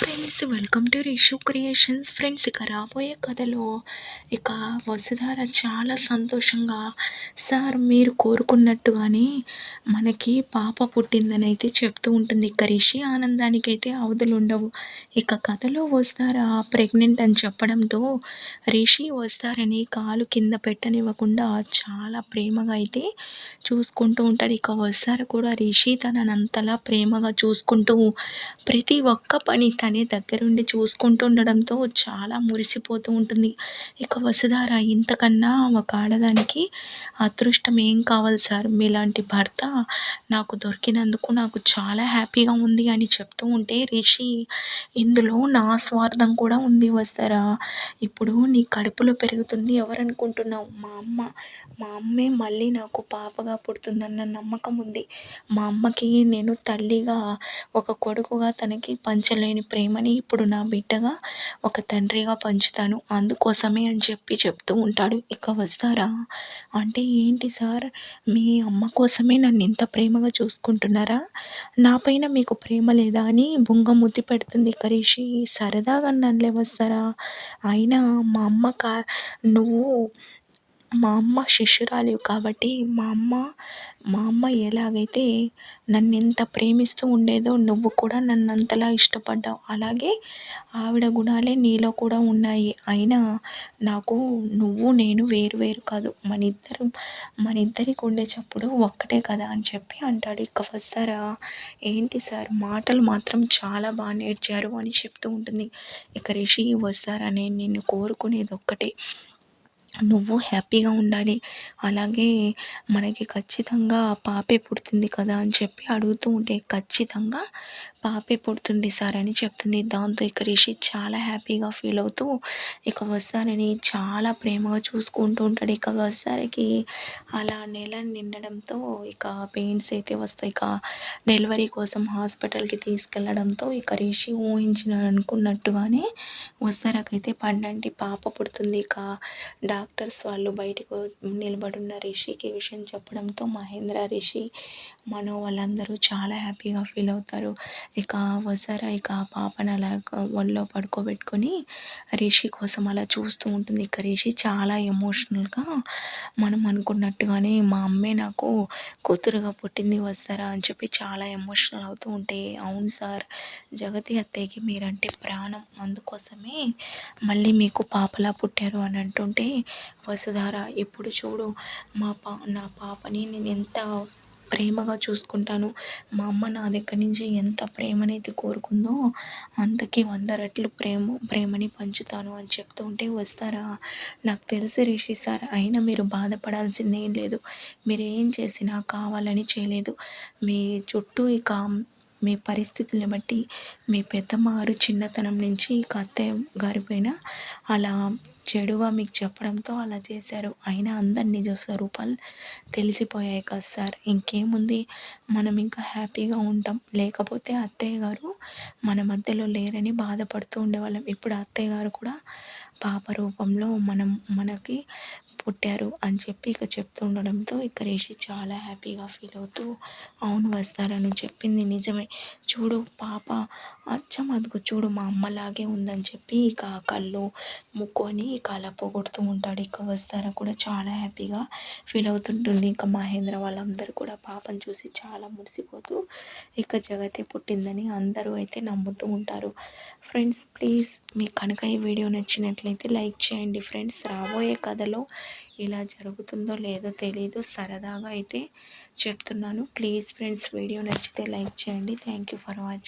Friends welcome to Rishu creations friends ఇక రాబోయే కథలో ఇక వసుధార చాలా సంతోషంగా సార్ మీరు కోరుకున్నట్టుగానే మనకి పాప పుట్టిందని అయితే చెప్తూ ఉంటుంది. ఇక రిషి ఆనందానికైతే అవధులు ఉండవు ఇక కథలో వస్తారా ప్రెగ్నెంట్ అని చెప్పడంతో రిషి వస్తారని కాలు కింద పెట్టనివ్వకుండా చాలా ప్రేమగా అయితే చూసుకుంటూ ఉంటాడు. ఇక వస్తారు కూడా రిషి తననంతలా ప్రేమగా చూసుకుంటూ ప్రతి ఒక్క పని తన దగ్గరుండి చూసుకుంటూ ఉండడంతో చాలా మురిసిపోతూ ఉంటుంది. ఇక వసుధార ఇంతకన్నా ఒక ఆడదానికి అదృష్టం ఏం కావాలి సార్? మీలాంటి భర్త నాకు దొరికినందుకు నాకు చాలా హ్యాపీగా ఉంది అని చెప్తూ ఉంటే రిషి ఇందులో నా స్వార్థం కూడా ఉంది వస్తారా ఇప్పుడు నీ కడుపులో పెరుగుతుంది ఎవరనుకుంటున్నావు? మా అమ్మ మా అమ్మే మళ్ళీ నాకు పాపగా పుడుతుందన్న నమ్మకం ఉంది. మా అమ్మకి నేను తల్లిగా ఒక కొడుకుగా తనకి పంచలేని ప్రేమని ఇప్పుడు నా బిడ్డగా ఒక తండ్రిగా పంచుతాను. అందుకోసమే అని చెప్పి చెప్తూ ఉంటాడు. ఇక వస్తారా? అంటే ఏంటి సార్? మీ అమ్మ కోసమే నన్ను ఇంత ప్రేమగా చూసుకుంటున్నారా? నా పైన మీకు ప్రేమ లేదా అని బుంగ ముద్ది పెడుతుంది కరీషి. సరదాగా నన్నులే వస్తారా? అయినా మా అమ్మ కా నువ్వు మా అమ్మ శిష్యురాలు కాబట్టి మా అమ్మ మా అమ్మ ఎలాగైతే నన్ను ఎంత ప్రేమిస్తూ ఉండేదో నువ్వు కూడా నన్ను అంతలా ఇష్టపడ్డావు. అలాగే ఆవిడ గుణాలే నీలో కూడా ఉన్నాయి. అయినా నాకు నువ్వు నేను వేరు వేరు కాదు. మన ఇద్దరు మన ఇద్దరికి ఉండే చప్పుడు ఒక్కటే కదా అని చెప్పి అంటాడు. ఇక వస్తారా? ఏంటి సార్? మాటలు మాత్రం చాలా బాగా నేర్చారు అని చెప్తూ ఉంటుంది. ఇక రిషి వస్తారని నిన్ను కోరుకునేది ఒక్కటే. నువ్వు హ్యాపీగా ఉండాలి. అలాగే మనకి ఖచ్చితంగా పాపే పుడుతుంది కదా అని చెప్పి అడుగుతూ ఉంటే ఖచ్చితంగా పాపే పుడుతుంది సార్ అని చెప్తుంది. దాంతో ఇక రిషి చాలా హ్యాపీగా ఫీల్ అవుతూ ఇక వసారిని చాలా ప్రేమగా చూసుకుంటూ ఉంటాడు. ఇక వసారికి అలా నెల నిండడంతో ఇక పెయిన్స్ అయితే వస్తాయి. ఇక డెలివరీ కోసం హాస్పిటల్కి తీసుకెళ్ళడంతో ఇక రిషి ఊహించిన అనుకున్నట్టుగానే వసారకైతే పండంటి పాప పుడుతుంది. ఇక డాక్టర్స్ వాళ్ళు బయటకు నిలబడున్న రిషికి విషయం చెప్పడంతో మహేంద్ర రిషి మనో వాళ్ళందరూ చాలా హ్యాపీగా ఫీల్ అవుతారు. ఇక వసార ఇక ఆ పాపను అలా ఒళ్ళో పడుకోబెట్టుకొని రిషి కోసం అలా చూస్తూ ఉంటుంది. ఇక రిషి చాలా ఎమోషనల్గా మనం అనుకున్నట్టుగానే మా అమ్మే నాకు కూతురుగా పుట్టింది వస్తారా అని చెప్పి చాలా ఎమోషనల్ అవుతూ ఉంటే అవును సార్ జగతి అత్తయ్యకి మీరంటే ప్రాణం. అందుకోసమే మళ్ళీ మీకు పాపలా పుట్టారు అని అంటుంటే వసుధార ఇప్పుడు చూడు మా పా నా పాపని నేను ఎంత ప్రేమగా చూసుకుంటాను. మా అమ్మ నా దగ్గర నుంచి ఎంత ప్రేమనైతే కోరుకుందో అంతకి వంద రెట్లు ప్రేమ ప్రేమని పంచుతాను అని చెప్తూ ఉంటే వస్తారా? నాకు తెలిసి రిషి సార్ అయినా మీరు బాధపడాల్సింది ఏం లేదు. మీరు ఏం చేసినా కావాలని చేయలేదు. మీ చుట్టూ ఇక మీ పరిస్థితుల్ని బట్టి మీ పెద్దమ్మ గారు చిన్నతనం నుంచి ఇక అత్తయ్య గారి పైన అలా చెడుగా మీకు చెప్పడంతో అలా చేశారు. అయినా అందరి నిజ స్వరూపాలు తెలిసిపోయాయి కదా సార్. ఇంకేముంది? మనం ఇంకా హ్యాపీగా ఉంటాం. లేకపోతే అత్తయ్య గారు మన మధ్యలో లేరని బాధపడుతూ ఉండేవాళ్ళం. ఇప్పుడు అత్తయ్య గారు కూడా పాప రూపంలో మనం మనకి పుట్టారు అని చెప్పి ఇక చెప్తూ ఉండడంతో ఇక రేషి చాలా హ్యాపీగా ఫీల్ అవుతూ అవును వస్తారని చెప్పింది నిజమే. చూడు పాప అచ్చం అదుగు చూడు మా అమ్మలాగే ఉందని చెప్పి ఇక కళ్ళు ముక్కొని ఇక అలా పొగుడుతూ ఉంటాడు. ఇక వస్తారా కూడా చాలా హ్యాపీగా ఫీల్ అవుతుంటుంది. ఇంకా మహేంద్ర వాళ్ళందరూ కూడా పాపను చూసి చాలా మురిసిపోతూ ఇక జగతి పుట్టిందని అందరూ అయితే నమ్ముతూ ఉంటారు. ఫ్రెండ్స్ ప్లీజ్ మీకు కనుక ఈ వీడియో నచ్చినట్లయితే లైక్ చేయండి ఫ్రెండ్స్. రాబోయే కథలో ఇలా జరుగుతుందో లేదో తెలీదు. సరదాగా అయితే చెప్తున్నాను. ప్లీజ్ ఫ్రెండ్స్ వీడియో నచ్చితే లైక్ చేయండి. Thank you for watching.